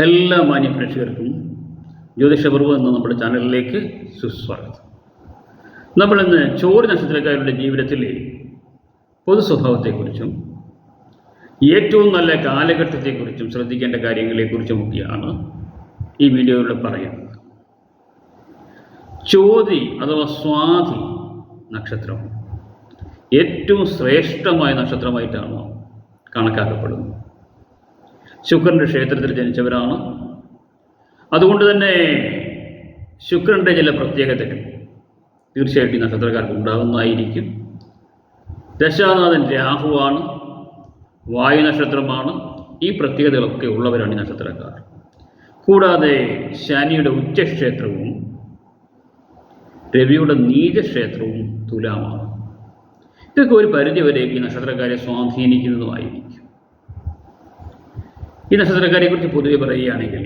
എല്ലാ മാന്യ പ്രേക്ഷകർക്കും ജ്യോതിഷപൂർവം എന്ന നമ്മുടെ ചാനലിലേക്ക് സുസ്വാഗതം. നമ്മളിന്ന് ചോറ് നക്ഷത്രക്കാരുടെ ജീവിതത്തിലെ പൊതു സ്വഭാവത്തെക്കുറിച്ചും ഏറ്റവും നല്ല കാലഘട്ടത്തെക്കുറിച്ചും ശ്രദ്ധിക്കേണ്ട കാര്യങ്ങളെക്കുറിച്ചുമൊക്കെയാണ് ഈ വീഡിയോയിലൂടെ പറയുന്നത്. ചോതി അഥവാ സ്വാതി നക്ഷത്രം ഏറ്റവും ശ്രേഷ്ഠമായ നക്ഷത്രമായിട്ടാണ് കണക്കാക്കപ്പെടുന്നത്. ശുക്രന്റെ ക്ഷേത്രത്തിൽ ജനിച്ചവരാണ്. അതുകൊണ്ട് തന്നെ ശുക്രന്റെ ചില പ്രത്യേകതകൾ തീർച്ചയായിട്ടും നക്ഷത്രക്കാർക്ക് ഉണ്ടാകുന്നതായിരിക്കും. ദശാനാഥൻ രാഹുവാണ് വായു നക്ഷത്രമാണ് ഈ പ്രത്യേകതകളൊക്കെ ഉള്ളവരാണ് ഈ നക്ഷത്രക്കാർ. കൂടാതെ ശനിയുടെ ഉച്ചക്ഷേത്രവും രവിയുടെ നീചക്ഷേത്രവും തുലാമാണ്. ഇതൊക്കെ ഒരു പരിധിവരെ ഈ നക്ഷത്രക്കാരെ സ്വാധീനിക്കുന്നതുമായിരിക്കും. ഈ നക്ഷത്രക്കാരെ കുറിച്ച് പൊതുവെ പറയുകയാണെങ്കിൽ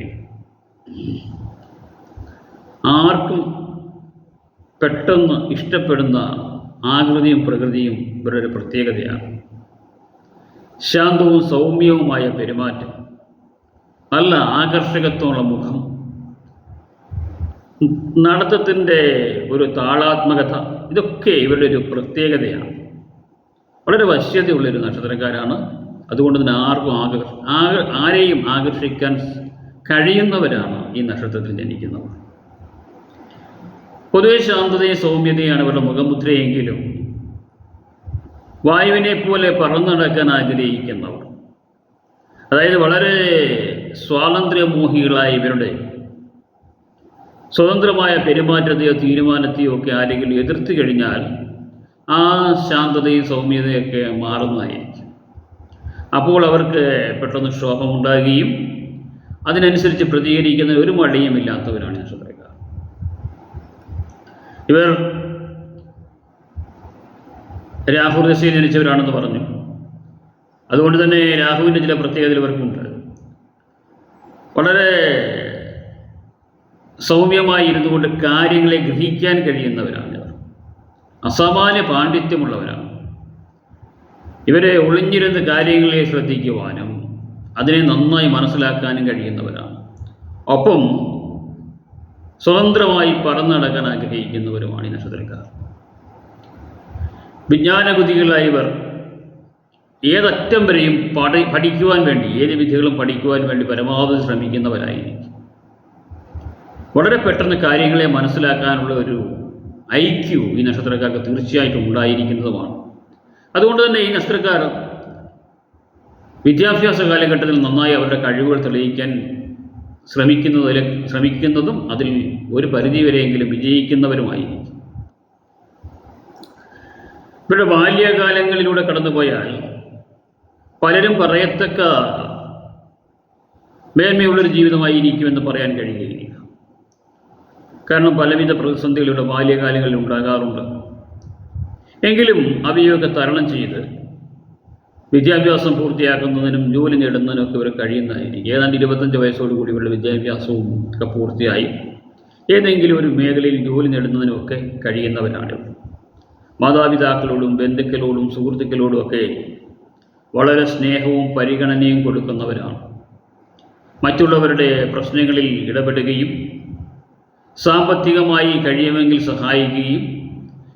ആർക്കും പെട്ടെന്ന് ഇഷ്ടപ്പെടുന്ന ആകൃതിയും പ്രകൃതിയും ഇവരുടെ പ്രത്യേകതയാണ്. ശാന്തവും സൗമ്യവുമായ പെരുമാറ്റം നല്ല ആകർഷകത്വമുള്ള മുഖം നടത്തത്തിന്റെ ഒരു താളാത്മകത ഇതൊക്കെ ഇവരുടെ ഒരു പ്രത്യേകതയാണ്. വളരെ വശ്യതയുള്ളൊരു നക്ഷത്രക്കാരാണ് അതുകൊണ്ട് തന്നെ ആർക്കും ആകർ ആക- ആരെയും ആകർഷിക്കാൻ കഴിയുന്നവരാണ് ഈ നക്ഷത്രത്തിൽ ജനിക്കുന്നവർ പൊതുവെ ശാന്തതയും സൗമ്യതയാണ് ഇവരുടെ മുഖമുദ്രയെങ്കിലും വായുവിനെ പോലെ പറന്നു നടക്കാൻ ആഗ്രഹിക്കുന്നവർ. അതായത് വളരെ സ്വാതന്ത്ര്യമോഹികളായ ഇവരുടെ സ്വതന്ത്രമായ പെരുമാറ്റത്തെയോ തീരുമാനത്തെയോ ഒക്കെ ആരെങ്കിലും എതിർത്ത് കഴിഞ്ഞാൽ ആ ശാന്തതയും സൗമ്യതയൊക്കെ മാറുന്നതായിരിക്കും. അപ്പോൾ അവർക്ക് പെട്ടെന്ന് ക്ഷോഭമുണ്ടാകുകയും അതിനനുസരിച്ച് പ്രതികരിക്കുന്ന ഒരു മടിയും ഇല്ലാത്തവരാണ് നക്ഷത്രക്കാർ ഇവർ രാഹു ദശയിൽ ജനിച്ചവരാണെന്ന് പറഞ്ഞു. അതുകൊണ്ട് തന്നെ രാഹുവിന്റെ ചില പ്രത്യേകതകൾ ഇവർക്കുണ്ട്. വളരെ സൗമ്യമായി ഇരുന്നുകൊണ്ട് കാര്യങ്ങളെ ഗ്രഹിക്കാൻ കഴിയുന്നവരാണ് ഇവർ. അസാമാന്യ പാണ്ഡിത്യമുള്ളവരാണ്. ഇവരെ ഒളിഞ്ഞിരുന്ന് കാര്യങ്ങളെ ശ്രദ്ധിക്കുവാനും അതിനെ നന്നായി മനസ്സിലാക്കാനും കഴിയുന്നവരാണ്. ഒപ്പം സ്വതന്ത്രമായി പറന്നടക്കാൻ ആഗ്രഹിക്കുന്നവരുമാണ് ഈ നക്ഷത്രക്കാർ. വിജ്ഞാനകുതികളായ ഇവർ ഏതറ്റം വരെയും പഠി പഠിക്കുവാൻ വേണ്ടി ഏത് വിധികളും പഠിക്കുവാൻ വേണ്ടി പരമാവധി ശ്രമിക്കുന്നവരായിരിക്കും. വളരെ പെട്ടെന്ന് കാര്യങ്ങളെ മനസ്സിലാക്കാനുള്ള ഒരു ഐക്യു ഈ നക്ഷത്രക്കാർക്ക് തീർച്ചയായിട്ടും ഉണ്ടായിരിക്കുന്നതുമാണ്. അതുകൊണ്ട് തന്നെ ഈ നസ്ത്രക്കാർ വിദ്യാഭ്യാസ കാലഘട്ടത്തിൽ നന്നായി അവരുടെ കഴിവുകൾ തെളിയിക്കാൻ ശ്രമിക്കുന്നതിൽ ശ്രമിക്കുന്നതും അതിൽ ഒരു പരിധിവരെയെങ്കിലും വിജയിക്കുന്നവരുമായിരിക്കും. ഇവരുടെ ബാല്യകാലങ്ങളിലൂടെ കടന്നുപോയാൽ പലരും പറയത്തക്ക മേന്മയുള്ളൊരു ജീവിതമായിരിക്കുമെന്ന് പറയാൻ കഴിയുകയില്ല. കാരണം പലവിധ പ്രതിസന്ധികളുടെ ബാല്യകാലങ്ങളിൽ ഉണ്ടാകാറുണ്ട്. എങ്കിലും അവയൊക്കെ തരണം ചെയ്ത് വിദ്യാഭ്യാസം പൂർത്തിയാക്കുന്നതിനും ജോലി നേടുന്നതിനും ഒക്കെ ഇവർ കഴിയുന്നതായിരിക്കും. ഏതാണ്ട് ഇരുപത്തഞ്ച് വയസ്സോടുകൂടി ഇവരുടെ വിദ്യാഭ്യാസവും ഒക്കെ പൂർത്തിയായി. ഏതെങ്കിലും ഒരു മേഖലയിൽ ജോലി നേടുന്നതിനും ഒക്കെ കഴിയുന്നവരാണ് മാതാപിതാക്കളോടും ബന്ധുക്കളോടും സുഹൃത്തുക്കളോടും ഒക്കെ വളരെ സ്നേഹവും പരിഗണനയും കൊടുക്കുന്നവരാണ്. മറ്റുള്ളവരുടെ പ്രശ്നങ്ങളിൽ ഇടപെടുകയും സാമ്പത്തികമായി കഴിയുമെങ്കിൽ സഹായിക്കുകയും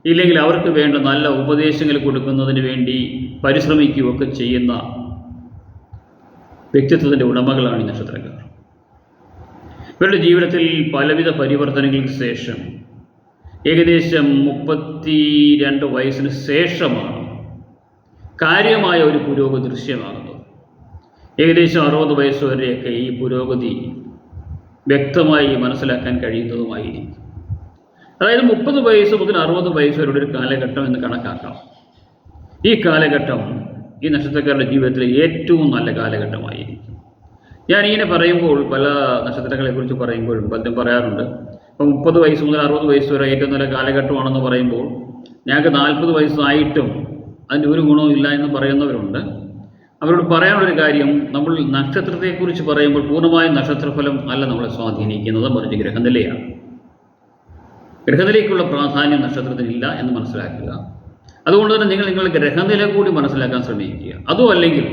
ഇല്ലെങ്കിൽ അവർക്ക് വേണ്ട നല്ല ഉപദേശങ്ങൾ കൊടുക്കുന്നതിന് വേണ്ടി പരിശ്രമിക്കുകയൊക്കെ ചെയ്യുന്ന വ്യക്തിത്വത്തിന്റെ ഉടമകളാണ് ഈ നക്ഷത്രക്കാർ. ഇവരുടെ ജീവിതത്തിൽ പലവിധ പരിവർത്തനങ്ങൾക്ക് ശേഷം ഏകദേശം മുപ്പത്തി രണ്ട് വയസ്സിന് ശേഷമാണ് കാര്യമായ ഒരു പുരോഗതി ദൃശ്യമാകുന്നത്. ഏകദേശം അറുപത് വയസ്സ് വരെയൊക്കെ ഈ പുരോഗതി വ്യക്തമായി മനസ്സിലാക്കാൻ കഴിയുന്നതുമായിരിക്കും. അതായത് മുപ്പത് വയസ്സ് മുതൽ അറുപത് വയസ്സ് വരെയുള്ള ഒരു കാലഘട്ടം എന്ന് കണക്കാക്കാം. ഈ കാലഘട്ടം ഈ നക്ഷത്രക്കാരുടെ ജീവിതത്തിലെ ഏറ്റവും നല്ല കാലഘട്ടമായിരിക്കും. ഞാൻ ഇങ്ങനെ പറയുമ്പോൾ പല നക്ഷത്രങ്ങളെ കുറിച്ച് പറയുമ്പോഴും പലരും പറയാറുണ്ട്. ഇപ്പം മുപ്പത് വയസ്സ് മുതൽ അറുപത് വയസ്സ് വരെ ഏറ്റവും നല്ല കാലഘട്ടമാണെന്ന് പറയുമ്പോൾ ഞങ്ങൾക്ക് നാൽപ്പത് വയസ്സായിട്ടും അതിന്റെ ഒരു ഗുണവും ഇല്ല എന്ന് പറയുന്നവരുണ്ട്. അവരോട് പറയാനുള്ളൊരു കാര്യം നമ്മൾ നക്ഷത്രത്തെക്കുറിച്ച് പറയുമ്പോൾ പൂർണമായും നക്ഷത്രഫലം അല്ല നമ്മളെ സ്വാധീനിക്കുന്നത് മറിച്ച് ഗ്രഹനിലയാണ്. ഗ്രഹനിലയ്ക്കുള്ള പ്രാധാന്യം നക്ഷത്രത്തിനില്ല എന്ന് മനസ്സിലാക്കുക. അതുകൊണ്ട് തന്നെ നിങ്ങൾ നിങ്ങളുടെ ഗ്രഹനില കൂടി മനസ്സിലാക്കാൻ ശ്രമിക്കുക. അതും അല്ലെങ്കിൽ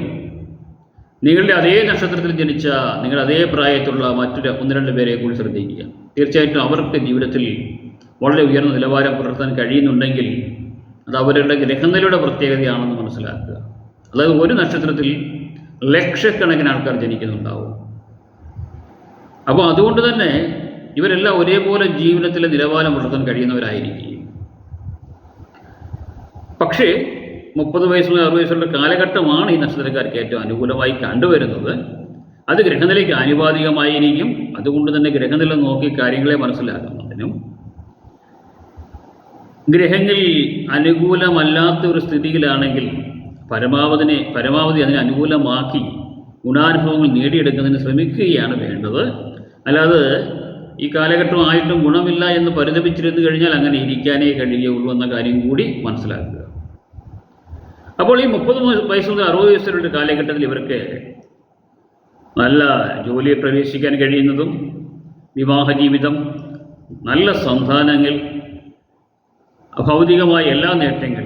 നിങ്ങളുടെ അതേ നക്ഷത്രത്തിൽ ജനിച്ച നിങ്ങളുടെ അതേ പ്രായത്തിലുള്ള മറ്റൊരു ഒന്ന് രണ്ട് പേരെ കൂടി ശ്രദ്ധിക്കുക. തീർച്ചയായിട്ടും അവർക്ക് ജീവിതത്തിൽ വളരെ ഉയർന്ന നിലവാരം പുലർത്താൻ കഴിയുന്നുണ്ടെങ്കിൽ അത് അവരുടെ ഗ്രഹനിലയുടെ പ്രത്യേകതയാണെന്ന് മനസ്സിലാക്കുക. അതായത് ഒരു നക്ഷത്രത്തിൽ ലക്ഷക്കണക്കിന് ആൾക്കാർ ജനിക്കുന്നുണ്ടാവും. അപ്പോൾ അതുകൊണ്ട് തന്നെ ഇവരെല്ലാം ഒരേപോലെ ജീവിതത്തിലെ നിലവാരം പുലർത്താൻ കഴിയുന്നവരായിരിക്കും. പക്ഷേ മുപ്പത് വയസ്സ് മുതൽ അറുപത് വയസ്സുള്ള കാലഘട്ടമാണ് ഈ നക്ഷത്രക്കാർക്ക് ഏറ്റവും അനുകൂലമായി കണ്ടുവരുന്നത്. അത് ഗ്രഹനിലയ്ക്ക് ആനുപാതികമായിരിക്കും. അതുകൊണ്ട് തന്നെ ഗ്രഹനില നോക്കി കാര്യങ്ങളെ മനസ്സിലാക്കുന്നതിനും ഗ്രഹങ്ങളിൽ അനുകൂലമല്ലാത്ത ഒരു സ്ഥിതിയിലാണെങ്കിൽ പരമാവധിനെ പരമാവധി അതിനെ അനുകൂലമാക്കി ഗുണാനുഭവങ്ങൾ നേടിയെടുക്കുന്നതിന് ശ്രമിക്കുകയാണ് വേണ്ടത്. അല്ലാതെ ഈ കാലഘട്ടമായിട്ടും ഗുണമില്ല എന്ന് പരിതപിച്ചിരുന്നു കഴിഞ്ഞാൽ അങ്ങനെ ഇരിക്കാനേ കഴിയുകയുള്ളൂ എന്ന കാര്യം കൂടി മനസ്സിലാക്കുക. അപ്പോൾ ഈ മുപ്പത് വയസ്സ് മുതൽ അറുപത് വയസ്സുള്ള കാലഘട്ടത്തിൽ ഇവർക്ക് നല്ല ജോലിയിൽ പ്രവേശിക്കാൻ കഴിയുന്നതും വിവാഹ ജീവിതം നല്ല സന്താനങ്ങൾ ഭൗതികമായ എല്ലാ നേട്ടങ്ങൾ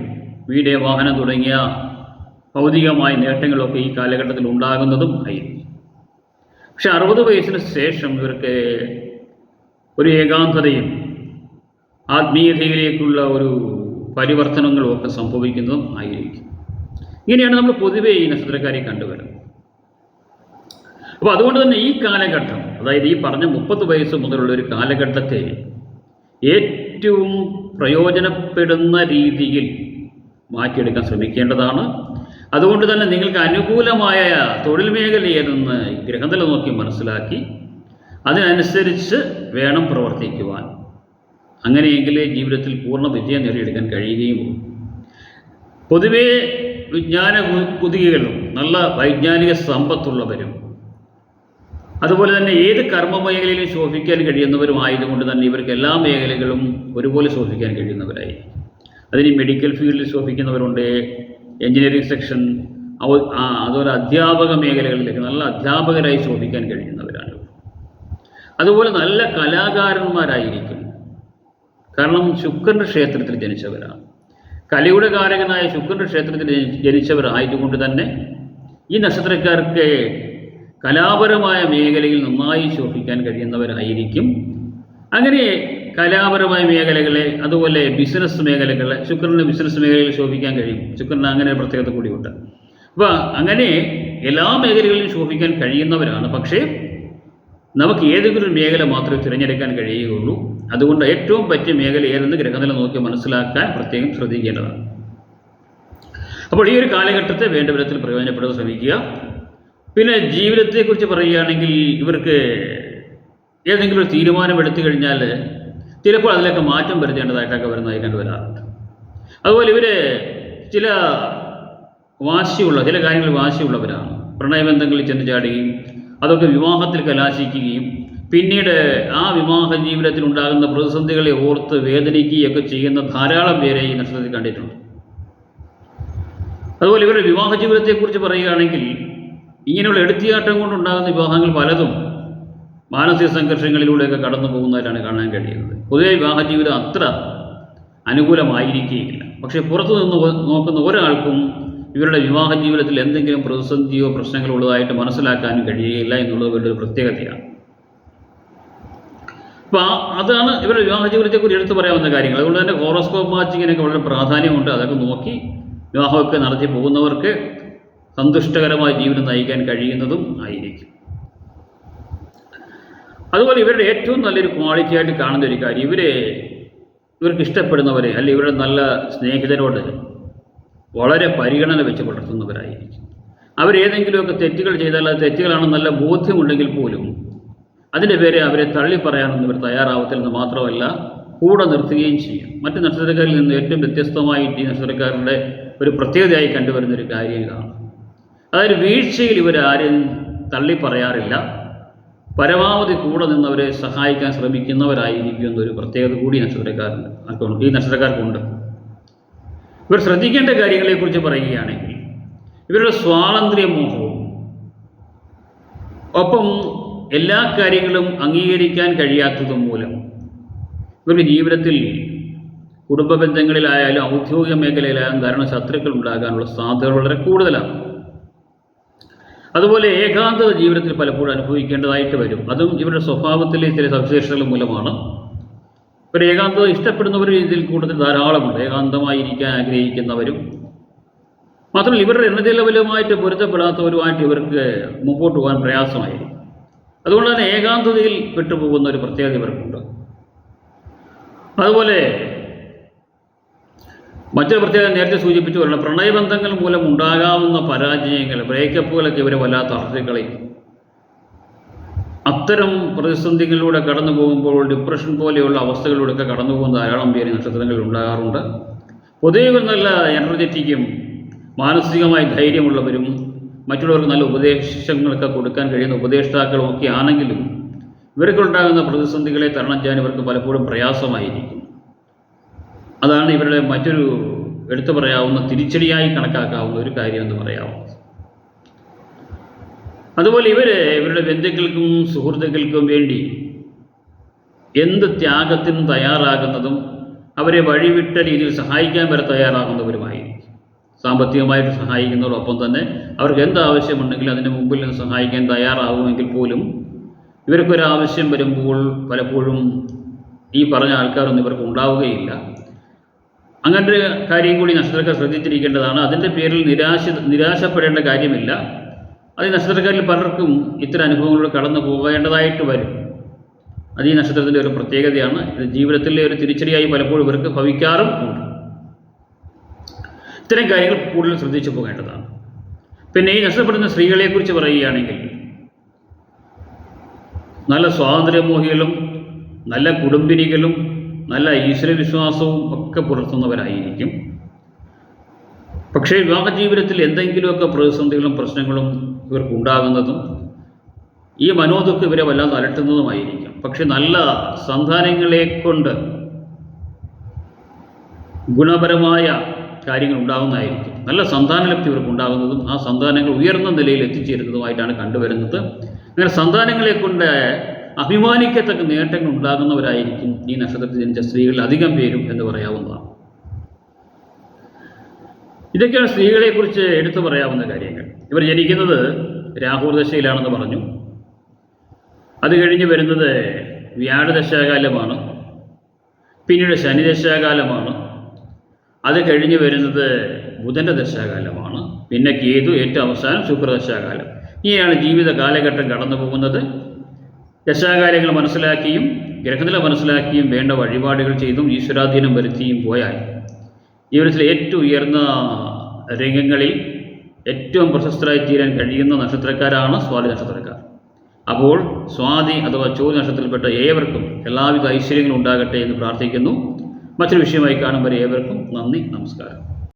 വീട് വാഹനം തുടങ്ങിയ ഭൗതികമായ നേട്ടങ്ങളൊക്കെ ഈ കാലഘട്ടത്തിൽ ഉണ്ടാകുന്നതും ആയിരിക്കും. പക്ഷെ അറുപത് വയസ്സിന് ശേഷം ഇവർക്ക് ഒരു ഏകാന്തതയും ആത്മീയതയിലേക്കുള്ള ഒരു പരിവർത്തനങ്ങളും ഒക്കെ സംഭവിക്കുന്നതും ആയിരിക്കും. ഇങ്ങനെയാണ് നമ്മൾ പൊതുവേ ഈ നക്ഷത്രക്കാരെ കണ്ടുവരുന്നത്. അപ്പോൾ അതുകൊണ്ട് തന്നെ ഈ കാലഘട്ടം അതായത് ഈ പറഞ്ഞ മുപ്പത് വയസ്സ് മുതലുള്ള ഒരു കാലഘട്ടത്തെ ഏറ്റവും പ്രയോജനപ്പെടുന്ന രീതിയിൽ മാറ്റിയെടുക്കാൻ ശ്രമിക്കേണ്ടതാണ്. അതുകൊണ്ട് തന്നെ നിങ്ങൾക്ക് അനുകൂലമായ തൊഴിൽ മേഖല ഏതെന്ന് ഗ്രഹനില നോക്കി മനസ്സിലാക്കി അതിനനുസരിച്ച് വേണം പ്രവർത്തിക്കുവാൻ. അങ്ങനെയെങ്കിലേ ജീവിതത്തിൽ പൂർണ വിജയം നേടിയെടുക്കാൻ കഴിയുകയുമുള്ളൂ പൊതുവേ വിജ്ഞാന കുതികകളും നല്ല വൈജ്ഞാനിക സമ്പത്തുള്ളവരും അതുപോലെ തന്നെ ഏത് കർമ്മ മേഖലയിലും ശോഭിക്കാൻ കഴിയുന്നവരും ആയതുകൊണ്ട് തന്നെ ഇവർക്ക് എല്ലാ മേഖലകളും ഒരുപോലെ ശോഭിക്കാൻ കഴിയുന്നവരായി അതിന് മെഡിക്കൽ ഫീൽഡിൽ ശോഭിക്കുന്നവരുണ്ട് എഞ്ചിനീയറിംഗ് സെക്ഷൻ അതുപോലെ അധ്യാപക മേഖലകളിലേക്ക് നല്ല അധ്യാപകരായി ശോഭിക്കാൻ കഴിയുന്നവരാണ്. അതുപോലെ നല്ല കലാകാരന്മാരായിരിക്കും. കാരണം ശുക്രന്റെ ക്ഷേത്രത്തിൽ ജനിച്ചവരാണ്. കലയുടെ കാരകനായ ശുക്രന്റെ ക്ഷേത്രത്തിൽ ജനി- ജനിച്ചവരായതുകൊണ്ട് തന്നെ ഈ നക്ഷത്രക്കാർക്ക് കലാപരമായ മേഖലയിൽ നന്നായി ശോഭിക്കാൻ കഴിയുന്നവരായിരിക്കും. അങ്ങനെ കലാപരമായ മേഖലകളെ അതുപോലെ ബിസിനസ് മേഖലകളെ ശുക്രന് ബിസിനസ് മേഖലയിൽ ശോഭിക്കാൻ കഴിയും. ശുക്രന് അങ്ങനെ പ്രത്യേകത കൂടിയുണ്ട്. അപ്പോൾ അങ്ങനെ എല്ലാ മേഖലകളിലും ശോഭിക്കാൻ കഴിയുന്നവരാണ്. പക്ഷേ നമുക്ക് ഏതെങ്കിലും മേഖല മാത്രമേ തിരഞ്ഞെടുക്കാൻ കഴിയുകയുള്ളൂ. അതുകൊണ്ട് ഏറ്റവും പറ്റിയ മേഖല ഏതെന്ന് ഗ്രഹനില നോക്കി മനസ്സിലാക്കാൻ പ്രത്യേകം ശ്രദ്ധിക്കേണ്ടതാണ്. അപ്പോൾ ഈ ഒരു കാലഘട്ടത്തെ വേണ്ട വിധത്തിൽ പ്രയോജനപ്പെടാൻ ശ്രമിക്കുക. പിന്നെ ജീവിതത്തെക്കുറിച്ച് പറയുകയാണെങ്കിൽ ഇവർക്ക് ഏതെങ്കിലും ഒരു തീരുമാനം എടുത്തു കഴിഞ്ഞാൽ ചിലപ്പോൾ അതിലൊക്കെ മാറ്റം വരുത്തേണ്ടതായിട്ടൊക്കെ വരുന്നതായി കണ്ടുവരാറുണ്ട് അതുപോലെ ഇവർ ചില വാശിയുള്ള ചില കാര്യങ്ങളിൽ വാശിയുള്ളവരാണ്. പ്രണയബന്ധങ്ങളിൽ ചെന്ന് ചാടുകയും അതൊക്കെ വിവാഹത്തിൽ കലാശിക്കുകയും പിന്നീട് ആ വിവാഹ ജീവിതത്തിൽ ഉണ്ടാകുന്ന പ്രതിസന്ധികളെ ഓർത്ത് വേദനിക്കുകയൊക്കെ ചെയ്യുന്ന ധാരാളം പേരെ ഈ നക്ഷത്രത്തിൽ കണ്ടിട്ടുണ്ട്. അതുപോലെ ഇവരുടെ വിവാഹ ജീവിതത്തെക്കുറിച്ച് പറയുകയാണെങ്കിൽ ഇങ്ങനെയുള്ള എടുത്തിയാട്ടം കൊണ്ടുണ്ടാകുന്ന വിവാഹങ്ങൾ പലതും മാനസിക സംഘർഷങ്ങളിലൂടെയൊക്കെ കടന്നു പോകുന്നതായിട്ടാണ് കാണാൻ കഴിയുന്നത്. പൊതുവെ വിവാഹ ജീവിതം അത്ര അനുകൂലമായിരിക്കുകയില്ല. പക്ഷേ പുറത്തു നിന്ന് നോക്കുന്ന ഒരാൾക്കും ഇവരുടെ വിവാഹ ജീവിതത്തിൽ എന്തെങ്കിലും പ്രതിസന്ധിയോ പ്രശ്നങ്ങളോ ഉള്ളതായിട്ട് മനസ്സിലാക്കാനും കഴിയുകയില്ല എന്നുള്ളത് ഒരു പ്രത്യേകതയാണ്. അപ്പോൾ അതാണ് ഇവരുടെ വിവാഹ ജീവിതത്തെക്കുറിച്ച് എടുത്തു പറയാവുന്ന കാര്യങ്ങൾ. അതുകൊണ്ട് തന്നെ ഹോറോസ്കോപ്പ് മാച്ചിങ്ങിനൊക്കെ വളരെ പ്രാധാന്യമുണ്ട്. അതൊക്കെ നോക്കി വിവാഹമൊക്കെ നടത്തി പോകുന്നവർക്ക് സന്തുഷ്ടകരമായ ജീവിതം നയിക്കാൻ കഴിയുന്നതും ആയിരിക്കും. അതുപോലെ ഇവരുടെ ഏറ്റവും നല്ലൊരു ക്വാളിറ്റി ആയിട്ട് കാണുന്ന ഒരു കാര്യം ഇവരെ ഇവർക്ക് ഇഷ്ടപ്പെടുന്നവരെ അല്ലെങ്കിൽ ഇവരുടെ നല്ല സ്നേഹിതരോട് വളരെ പരിഗണന വെച്ച് പുലർത്തുന്നവരായിരിക്കും അവരേതെങ്കിലുമൊക്കെ തെറ്റുകൾ ചെയ്താൽ അത് തെറ്റുകളാണെന്ന് നല്ല ബോധ്യമുണ്ടെങ്കിൽ പോലും അതിന്റെ പേരെ അവരെ തള്ളി പറയാനൊന്നും ഇവർ തയ്യാറാവത്തില്ലെന്ന് മാത്രമല്ല കൂടെ നിർത്തുകയും ചെയ്യും. മറ്റ് നക്ഷത്രക്കാരിൽ നിന്ന് ഏറ്റവും വ്യത്യസ്തമായിട്ട് ഈ നക്ഷത്രക്കാരുടെ ഒരു പ്രത്യേകതയായി കണ്ടുവരുന്ന ഒരു കാര്യം ഇതാണ്. അതായത് വീഴ്ചയിൽ ഇവർ ആരും തള്ളി പറയാറില്ല. പരമാവധി കൂടെ നിന്നവരെ സഹായിക്കാൻ ശ്രമിക്കുന്നവരായിരിക്കും എന്നൊരു പ്രത്യേകത കൂടി നക്ഷത്രക്കാരുണ്ട് ഈ നക്ഷത്രക്കാർക്കുണ്ട് ഇവർ ശ്രദ്ധിക്കേണ്ട കാര്യങ്ങളെക്കുറിച്ച് പറയുകയാണെങ്കിൽ ഇവരുടെ സ്വാതന്ത്ര്യ മോഹവും ഒപ്പം എല്ലാ കാര്യങ്ങളും അംഗീകരിക്കാൻ കഴിയാത്തതും മൂലം ഇവരുടെ ജീവിതത്തിൽ കുടുംബ ബന്ധങ്ങളിലായാലും ഔദ്യോഗിക മേഖലയിലായാലും ധാരാളം ശത്രുക്കൾ ഉണ്ടാകാനുള്ള സാധ്യത വളരെ കൂടുതലാണ്. അതുപോലെ ഏകാന്തത ജീവിതത്തിൽ പലപ്പോഴും അനുഭവിക്കേണ്ടതായിട്ട് വരും. അതും ഇവരുടെ സ്വഭാവത്തിലെ ചില സവിശേഷതകൾ മൂലമാണ്. ഒരു ഏകാന്തത ഇഷ്ടപ്പെടുന്നവർ ഇതിൽ കൂടുതൽ ധാരാളമുണ്ട്. ഏകാന്തമായി ഇരിക്കാൻ ആഗ്രഹിക്കുന്നവരും. മാത്രമല്ല ഇവരുടെ എനർജി ലെവലുമായിട്ട് പൊരുത്തപ്പെടാത്തവരുമായിട്ട് ഇവർക്ക് മുമ്പോട്ട് പോകാൻ പ്രയാസമായിരിക്കും. അതുകൊണ്ട് തന്നെ ഏകാന്തതയിൽ പെട്ടുപോകുന്ന ഒരു പ്രത്യേകത ഇവർക്കുണ്ട്. അതുപോലെ മറ്റൊരു പ്രത്യേകത നേരത്തെ സൂചിപ്പിച്ചു പറഞ്ഞ പ്രണയബന്ധങ്ങൾ മൂലം ഉണ്ടാകാവുന്ന പരാജയങ്ങൾ ബ്രേക്കപ്പുകളൊക്കെ ഇവരെ വല്ലാത്ത അർത്ഥകളെയും അത്തരം പ്രതിസന്ധികളിലൂടെ കടന്നു പോകുമ്പോൾ ഡിപ്രഷൻ പോലെയുള്ള അവസ്ഥകളിലൂടെയൊക്കെ കടന്നു പോകുന്ന ധാരാളം പേര് നക്ഷത്രങ്ങൾ ഉണ്ടാകാറുണ്ട്. പൊതുവെ നല്ല എനർജറ്റിക്കും മാനസികമായി ധൈര്യമുള്ളവരും മറ്റുള്ളവർക്ക് നല്ല ഉപദേശങ്ങളൊക്കെ കൊടുക്കാൻ കഴിയുന്ന ഉപദേഷ്ടാക്കളും ഒക്കെ ആണെങ്കിലും ഇവർക്കുണ്ടാകുന്ന പ്രതിസന്ധികളെ തരണം ചെയ്യാൻ ഇവർക്ക് പലപ്പോഴും പ്രയാസമായിരിക്കും. അതാണ് ഇവരുടെ മറ്റൊരു എടുത്തു പറയാവുന്ന തിരിച്ചടിയായി കണക്കാക്കാവുന്ന ഒരു കാര്യം എന്ന് പറയാവുന്നത്. അതുപോലെ ഇവർ ഇവരുടെ ബന്ധുക്കൾക്കും സുഹൃത്തുക്കൾക്കും വേണ്ടി എന്ത് ത്യാഗത്തിനും തയ്യാറാകുന്നതും അവരെ വഴിവിട്ട രീതിയിൽ സഹായിക്കാൻ വരെ തയ്യാറാകുന്നവരുമായിരിക്കും. സാമ്പത്തികമായിട്ട് സഹായിക്കുന്നതോടൊപ്പം തന്നെ അവർക്ക് എന്ത് ആവശ്യമുണ്ടെങ്കിലും അതിന് മുമ്പിൽ നിന്ന് സഹായിക്കാൻ തയ്യാറാകുമെങ്കിൽ പോലും ഇവർക്കൊരാവശ്യം വരുമ്പോൾ പലപ്പോഴും ഈ പറഞ്ഞ ആൾക്കാരൊന്നും ഇവർക്ക് ഉണ്ടാവുകയില്ല. അങ്ങനത്തെ കാര്യം കൂടി നക്ഷത്രക്കാർ ശ്രദ്ധിച്ചിരിക്കേണ്ടതാണ്. അതിന്റെ പേരിൽ നിരാശ നിരാശപ്പെടേണ്ട കാര്യമില്ല. അത് ഈ നക്ഷത്രക്കാരിൽ പലർക്കും ഇത്തരം അനുഭവങ്ങളിലൂടെ കടന്നു പോകേണ്ടതായിട്ട് വരും. അത് ഈ നക്ഷത്രത്തിന്റെ ഒരു പ്രത്യേകതയാണ്. ഇത് ജീവിതത്തിലെ ഒരു തിരിച്ചടിയായി പലപ്പോഴും ഇവർക്ക് ഭവിക്കാറും ഉണ്ട്. ഇത്തരം കാര്യങ്ങൾ കൂടുതൽ ശ്രദ്ധിച്ചു പോകേണ്ടതാണ്. പിന്നെ ഈ നഷ്ടപ്പെടുന്ന സ്ത്രീകളെക്കുറിച്ച് പറയുകയാണെങ്കിൽ നല്ല സ്വാതന്ത്ര്യമോഹികളും നല്ല കുടുംബിനികളും നല്ല ഈശ്വരവിശ്വാസവും ഒക്കെ പുലർത്തുന്നവരായിരിക്കും. പക്ഷേ വിവാഹ ജീവിതത്തിൽ എന്തെങ്കിലുമൊക്കെ പ്രതിസന്ധികളും പ്രശ്നങ്ങളും ഇവർക്ക് ഉണ്ടാകുന്നതും ഈ മനോദുഃഖം ഇവരെ വല്ലാതെ അലട്ടുന്നതുമായിരിക്കും. പക്ഷെ നല്ല സന്താനങ്ങളെ കൊണ്ട് ഗുണപരമായ കാര്യങ്ങൾ ഉണ്ടാകുന്നതായിരിക്കും. നല്ല സന്താനലബ്ധി ഇവർക്ക് ഉണ്ടാകുന്നതും ആ സന്താനങ്ങൾ ഉയർന്ന നിലയിൽ എത്തിച്ചേരുന്നതുമായിട്ടാണ് കണ്ടുവരുന്നത്. അങ്ങനെ സന്താനങ്ങളെ കൊണ്ട് അഭിമാനിക്കത്തക്ക നേട്ടങ്ങൾ ഉണ്ടാകുന്നവരായിരിക്കും ഈ നക്ഷത്രത്തിൽ ജനിച്ച സ്ത്രീകളിൽ അധികം പേരും എന്ന് പറയാവുന്നതാണ്. ഇതൊക്കെയാണ് സ്ത്രീകളെക്കുറിച്ച് എടുത്തു പറയാവുന്ന കാര്യങ്ങൾ. ഇവർ ജനിക്കുന്നത് രാഹുർദശയിലാണെന്ന് പറഞ്ഞു. അത് കഴിഞ്ഞ് വരുന്നത് വ്യാഴദശാകാലമാണ് പിന്നീട് ശനിദശാകാലമാണ് അത് കഴിഞ്ഞ് വരുന്നത് ബുധന്റെ ദശാകാലമാണ്. പിന്നെ കേതു ഏറ്റവും അവസാനം ശുക്രദശാകാലം ഇങ്ങനെയാണ് ജീവിത കാലഘട്ടം കടന്നു പോകുന്നത്. ദശാകാലങ്ങൾ മനസ്സിലാക്കിയും ഗ്രഹനില മനസ്സിലാക്കിയും വേണ്ട വഴിപാടുകൾ ചെയ്തും ഈശ്വരാധീനം വരുത്തിയും പോയാൽ ജീവിതത്തിലെ ഏറ്റവും ഉയർന്ന രംഗങ്ങളിൽ ഏറ്റവും പ്രശസ്തരായി തീരാൻ കഴിയുന്ന നക്ഷത്രക്കാരാണ് സ്വാതി നക്ഷത്രക്കാർ. അപ്പോൾ സ്വാതി അഥവാ ചോദ്യ നക്ഷത്രത്തിൽപ്പെട്ട ഏവർക്കും എല്ലാവിധ ഐശ്വര്യങ്ങളും ഉണ്ടാകട്ടെ എന്ന് പ്രാർത്ഥിക്കുന്നു. മറ്റൊരു വിഷയമായി കാണുമ്പോൾ ഏവർക്കും നന്ദി നമസ്കാരം.